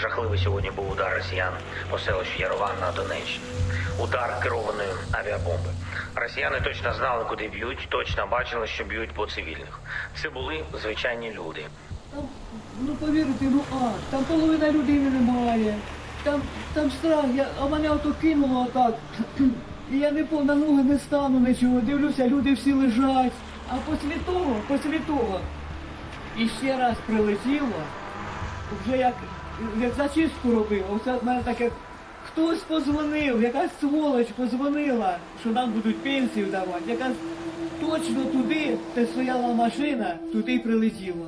Жахливий сьогодні був удар росіян по селищу Ярован на Донеччині. Удар керованої авіабомби. Росіяни точно знали, куди б'ють, точно бачили, що б'ють по цивільних. Це були звичайні люди. Там, ну повірте, ну а, там половина людини немає. Там, там страх, я, а мене ото кинуло отак. І я не по на ноги не стану нічого. Дивлюся, люди всі лежать. А після того, після того, і ще раз прилетіло, вже як, як зачистку робив, оце в мене таке. Хтось позвонив, якась сволоч позвонила, що нам будуть пенсію давати. Якась точно туди, де стояла машина, туди й прилетіло.